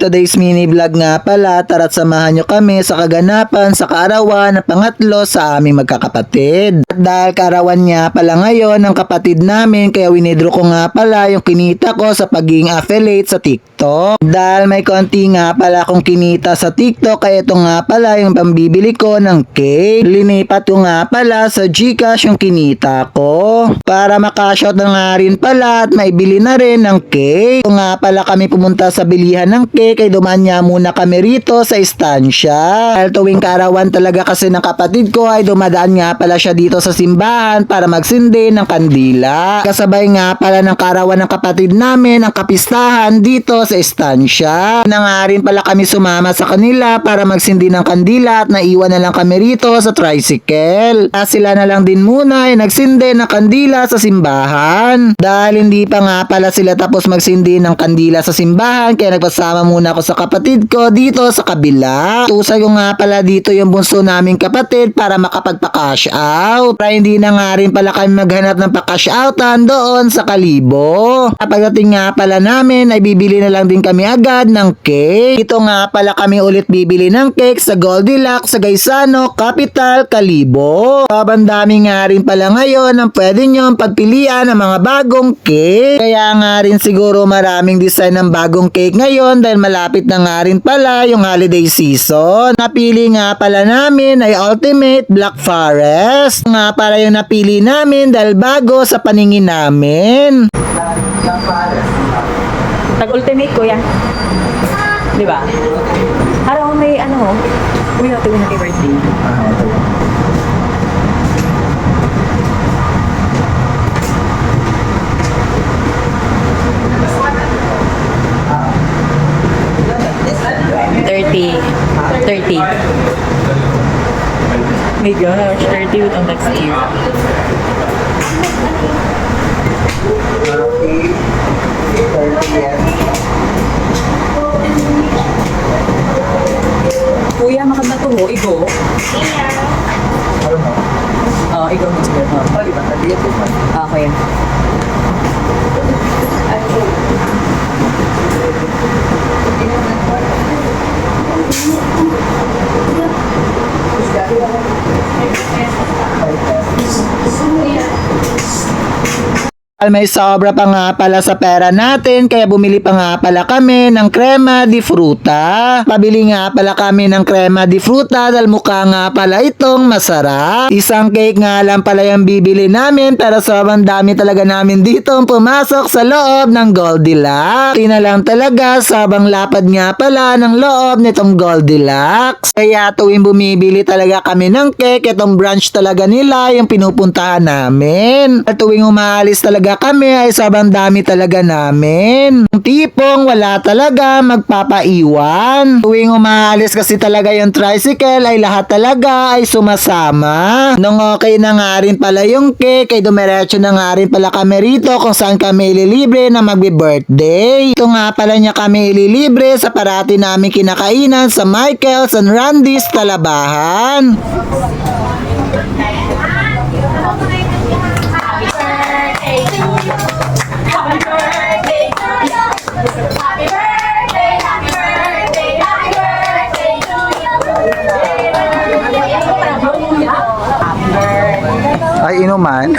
today's mini vlog nga pala, tara't samahan nyo kami sa kaganapan sa kaarawan na pangatlo sa aming magkakapatid. At dahil kaarawan niya pala ngayon ng kapatid namin, kaya winidro ko nga pala yung kinita ko sa pagiging affiliate sa TikTok. Dahil may konti nga pala akong kinita sa TikTok, kaya ito nga pala yung pambibili ko ng cake. Linipat ko nga pala sa Gcash yung kinita ko. Para makashot na nga rin pala at maibili na rin ng cake. Ito nga pala kami pumunta sa bilihan ng cake ay dumaan niya muna kami rito sa istansya. Dahil tuwing kaarawan talaga kasi ng kapatid ko ay dumadaan nga pala siya dito sa simbahan para magsindi ng kandila. Kasabay nga pala ng kaarawan ng kapatid namin ang kapistahan dito sa istansya. Na nga rin pala kami sumama sa kanila para magsindi ng kandila at naiwan na lang kami rito sa tricycle. Kaya sila na lang din muna ay nagsindi ng kandila sa simbahan. Dahil hindi pa nga pala sila tapos magsindi ng kandila sa simbahan kaya nagpasama muna ako sa kapatid ko dito sa kabila. Tusay ko nga pala dito yung bunso naming kapatid para makapagpa-cash out. Para hindi na nga rin pala kami maghanap ng pa-cash outan doon sa Kalibo. Pagdating nga pala namin ay bibili na lang din kami agad ng cake. Ito nga pala kami ulit bibili ng cake sa Goldilocks sa Gaisano, Capital, Kalibo. Kabandami nga rin pala ngayon ang pwede nyo pagpilian ng mga bagong cake. Kaya nga rin siguro maraming design ng bagong cake ngayon dahil malapit na nga rin pala yung holiday season. Napili nga pala namin ay Ultimate Black Forest. Nga pala yung napili namin dahil bago sa paningin namin. Tag-ultimate ko yan. Di ba? Harap may ano, Uy, happy happy birthday. Thirty. Thirty. My gosh, 30 with on next year. Kuya, maganda to ho. Igo. Oo, igo mo sige. Oo. Okay. May sobra pa nga pala sa pera natin kaya bumili pa nga pala kami ng crema di fruta. Pabili nga pala kami ng crema di fruta dahil mukha nga pala itong masarap. Isang cake nga lang pala yung bibili namin pero sobrang dami talaga namin dito pumasok sa loob ng Goldilocks. Tina lang talaga sobrang lapad nga pala ng loob nitong Goldilocks. Kaya tuwing bumibili talaga kami ng cake, itong branch talaga nila yung pinupuntahan namin. At tuwing umaalis talaga kami ay sobrang dami talaga namin. Tipong wala talaga magpapaiwan. Tuwing umaalis kasi talaga yung tricycle ay lahat talaga ay sumasama. Nung okay na nga rin pala yung cake ay dumiretso na nga rin pala kami rito kung saan kami ililibre na magbe-birthday. Ito nga pala niya kami ililibre sa parati namin kinakainan sa Michael's and Randy's Talabahan. Inuman.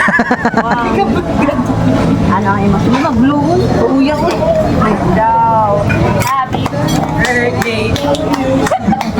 Ano ang imo? Sino mag-blue? Uya ko. Ay, daw.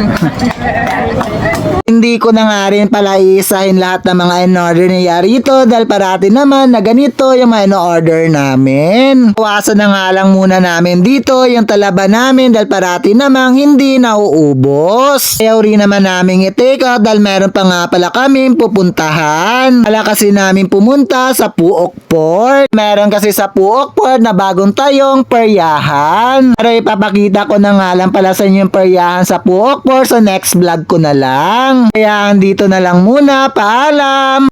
Hindi ko na nga rin pala iisahin lahat ng mga in-order niya rito dahil parati naman na ganito yung mga in-order namin. Iwasan na nga lang muna namin dito yung talaba namin dahil parati namang hindi nauubos. Ayaw rin naman namin i-take out dahil meron pa nga pala kaming pupuntahan. Wala kasi namin pumunta sa Puok Port. Meron kasi sa Puok Port na bagong tayong peryahan. Pero ipapakita ko na nga lang pala sa inyo yung peryahan sa Puok Port sa next vlog ko na lang. Kaya andito na lang muna. Paalam!